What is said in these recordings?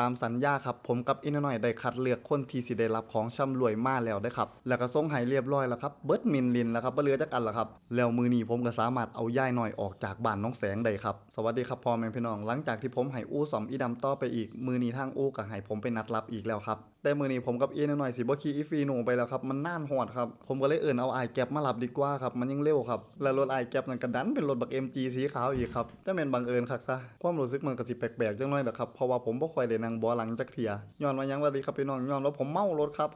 ตามสัญญาครับผมกับอินหน่อยได้คัดเลือกคนที่สิได้รับของช่ำรวยมาแล้วได้ครับ แล้วก็ส่งให้เรียบร้อยแล้วครับเบิร์ดมินลินแล้วครับบ่เหลือจักอันแล้วครับแล้วมือนี้ผมก็สามารถเอาย่ายหน่อยออกจากบ้านน้องแสงได้ครับสวัสดีครับพ่อแม่พี่น้องหลังจากที่ผมให้อู้สอมอีดำต่อไปอีก มือนี้ทางอู้ก็ให้ผมไปนัดรับอีกแล้วครับแต่มือนี้ผมกับอีนหน่อยสิบ่ขี่อีฟีหนูไปแล้วครับมันน่านหอดครับผมก็เลยเอิ่นเอาไอแก็บมารับดีกว่าครับมันยังเร็วครับแล้วรถไอแก็บนั่นก็ดันเป็นรถบัก MG สีขาวอีกครับจะเป็นบังเอิญคักซะความรู้สึกมันก็สิแปลกๆจังหน่อยแหละครับเพราะว่าผมบ่ค่อยได้นังบ่หลังจักเทียย้อนว่ายังว่าดีครับพี่น้องย้อนว่าผมเมารถครับ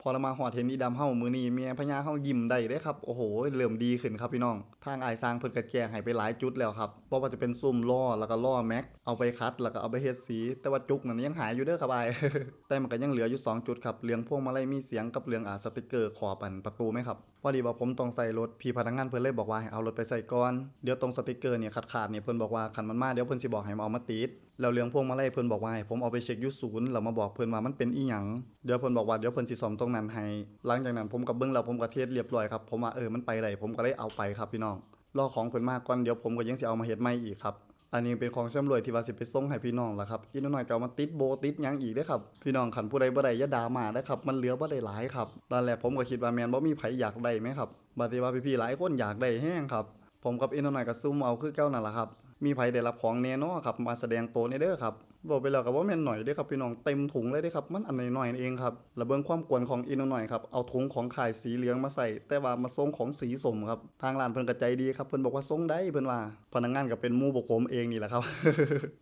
พอเรามาหอดเห็นอีดำเฮามือนี้เมียพญาเฮายิ้มได้เด้ครับโอ้โหเริ่มดีขึ้นครับพี่น้อง ทางไอายสร้างเพิ่นก็แก้ให้ไปหลายจุดแล้วครับบ่ว่าจะเป็นซุ่มล้อแล้วก็ล้อแม็กเอาไปคัดแล้วก็เอาไปเฮ็ดสี แต่ว่าจุกนั่นยังหายอยู่เด้อครับไอายแต่มันก็ยังเหลืออยู่ 2 จุดครับเรืองพวงมาลัยมีเสียงกับเรืองอ่าสติกเกอร์ขอบอันประตูไหมครับพอดีว่าผมต้องใส่รถพี่พนักงานเพิ่นเลยบอกว่าให้เอารถไปใส่ก่อนเดี๋ยวตรงสติกเกอร์เนี่ยขาดขาดๆเนี่ยเพิ่นบอกว่าคันมันมาเดี๋ยวเพิ่นสิบอกให้มาเอามาติดแล้วเรื่องพวงมาลัยเพิ่นบอกว่าให้ผมเอาไปเช็คอยุศูนย์แล้วมาบอกเพิ่นว่ามันเป็นอีหยังเดี๋ยวเพิ่นบอกว่าเดี๋ยวเพิ่นสิซ่อมตรงนั้นให้หลังจากนั้นผมก็เบิ่งแล้วผมก็เทสเรียบร้อยครับผมว่าเออมันไปได้ผมก็เลยเอาไปครับพี่น้องรอของเพิ่นมากก่อนเดี๋ยวผมก็ยังสิเอามาเฮ็ดใหม่อีกครับอันนี้เป็นของชื่อมรวยที่ว่าสิไปส่งให้พี่น้องล่ะครับอีกหน่อยก็เอามาติดโบติดหยังอีกเด้ครับ พี่น้องขันผู้ใดบ่ได้อย่าด่ามาเด้ครับ มันเหลือบ่ได้หลายครับตอนแรกผมก็คิดว่าแมนบ่มีไผอยากได้ไหมครับบัดนี้ว่าพี่ๆหลายคนอยากได้แฮงครับ ผมกับอีกหน่อยก็ซุ่มเอาคือเก่านั่นล่ะครับ มีไผได้รับของแน่นอนครับ มาแสดงตัวในเด้อครับ บอกไปแล้วก็บ่แม่นหน่อยเด้ครับพี่น้องเต็มถุงเลยเด้ครับมันอันหน้อยๆเองครับแล้วเบิงความกวนของอีกหน่อยครับเอาถุงของขายสีเหลืองมาใส่ แต่ว่ามาส่งของสีสมครับทางร้านเพิ่นก็ใจดีครับเพิ่นบอกว่าส่งได้เพิ่นว่าพนักงานก็เป็นมู่บกผมเองนี่แหละครับ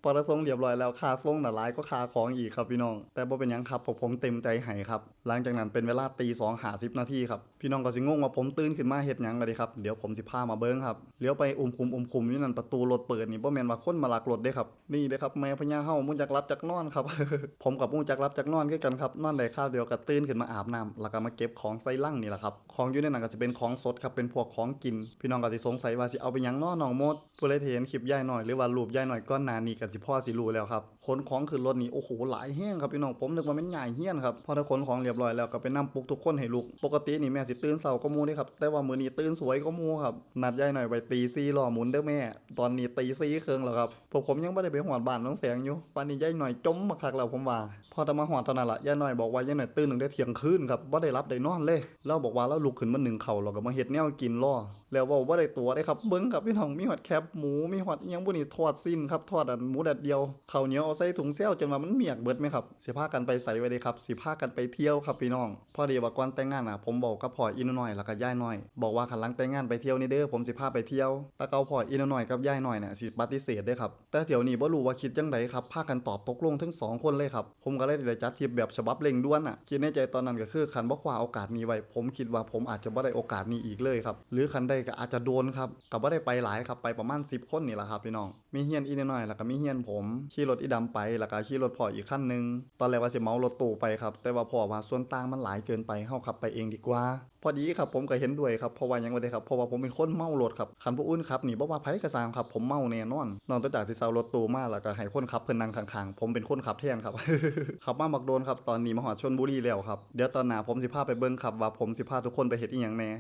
พอเราส่งเรียบร้อยแล้วคาส่งน่ะหลายก็คาของอีกครับพี่น้อง แต่บ่เป็นหยังครับพวกผมเต็มใจให้ครับหลังจากนั้นเป็นเวลาตี2 50นาทีครับพี่น้องก็สิงงว่าผมตื่นขึ้นมาเฮ็ดหยังก็ดีครับเดี๋ยวผมสิพามาเบิ่งครับเลี้ยวไปอุ้มคุมอุ้มคุมอยู่นั่นประตูรถเปิดนี่บ่แม่นว่าคนมาลักรถเด้ครับนี่เด้ครับแม่พญาเฮามุงจักรับจักนอนครับ ผมกับมุ่งจักรับจักนอนคือกันครับนอนได้ข้าวเดียวก็ตื่นขึ้นมาอาบน้ำแล้วก็มาเก็บของใส่ลังนี่แหละครับของอยู่ในนั้นก็จะเป็นของสดครับเป็นพวกของกิน พี่น้องก็สิสงสัยว่าสิเอาไปยังนอน้องมดผู้ใดที่เห็นคลิปย่ายหน่อยหรือว่ารูปย่ายหน่อยก้อนหนานี่ก็สิพ่อสิรู้แล้วครับขนของขึ้นรถนี่โอ้โหหลายแห้งครับพี่น้องผมนึกว่ามันใหญ่เฮี้ยนครับพอถ้าขนของเรียบร้อยแล้วก็ไปนํปลุกทุกคนให้ลุกปกตินี่แม่สิตื่นเช้าก็มูนี่ครับแต่ว่ามื้อนี้ตื่นสวยก็มูครับนัดย่ายหน่อยไปตีซีรอหมุนเด้อแม่ ตอนนี้ตีซีเครื่องแล้วครับพวกผมยังไม่ได้ไปหอดบ้านน้องแสงอยู่ป่านนี้ย่ายหน่อยจมมาคักแล้วผมว่า พอจะมาหอดตอนนั้นละย่าหน้อยบอกว่าย่าหน้อยตื่นหนึ่งได้เที่ยงคืนครับว่าได้รับได้นอนเลยเราบอกว่าเราลุกขึ้นมาหนึ่งเข่าเราก็มาเฮ็ดแนวกินล่อแล้วว่าว่าได้ตัวได้ครับเบิ้งกับพี่น้องมีหอดแคบหมูมีหอดยังบุนี่ทอดสิ้นครับทอดอันหมูแดดเดียวเข้าเหนียวเอาใส่ถุงเซี่ยวจนว่ามันเมียกเบิดไหมครับสิพากันไปใส่ไว้เลยครับสิพากันไปเที่ยวครับพี่น้อง พอดีว่าก่อนแต่งงานอะ ผมบอกกับพ่ออินน้อยแล้วก็ย่ายน้อย บอกว่าขันลังแต่งงานไปเที่ยวนี่เด้อผมสิพาไปเที่ยวแต่เกาพ่ออินน้อยกับย่ายน้อยเนี่ยสิปฏิเสธเด้ครับแต่เดี๋ยวนี้บ่รู้ว่าคิดจังไดครับพากันตอบตกลงทั้งสองคนเลยครับ ผมก็เลยได้จัดทริปแบบฉบับเร่งด่วนอะคิดในใจตอนนั้นก็คือคันบ่คว้าโอกาสนี้ไว้ผมคิดว่าผมอาจจะบ่ได้โอกาสนี้อีกเลยครับหรือคันใดก็อาจจะโดนครับก็บ่ได้ไปหลายครับไปประมาณ 10 คนนี่แหละครับพี่น้องมีเฮียนอีน้อยแล้วก็มีเฮียนผมขี่รถอีดำไปแล้วก็ขี่รถพ่ออีกคันหนึง ตอนแรกว่าสิเมารถตู้ไปครับแต่ว่าพ่อว่าส่วนต่างมันหลายเกินไปเฮาขับไปเองดีกว่า พอดีครับผมก็เห็นด้วยครับเพราะว่ายังไงครับเพราะว่าผมเป็นคนเมารถครับคันผู้อื่นครับนี่บ่ว่าไผกระซามครับผมเมาแน่นอนนอกจากสิเซารถตู้มาแล้วก็ให้คนขับเพิ่นนั่งข้างๆผมเป็นคนขับแทนครับขับมาบักโดนครับตอนนี้มาหอดชนบุรีแล้วครับเดี๋ยวตอนหน้าผมสิพาไปเบิ่งครับว่าผมสิพาทุกคนไปเฮ็ดอีหยังแน่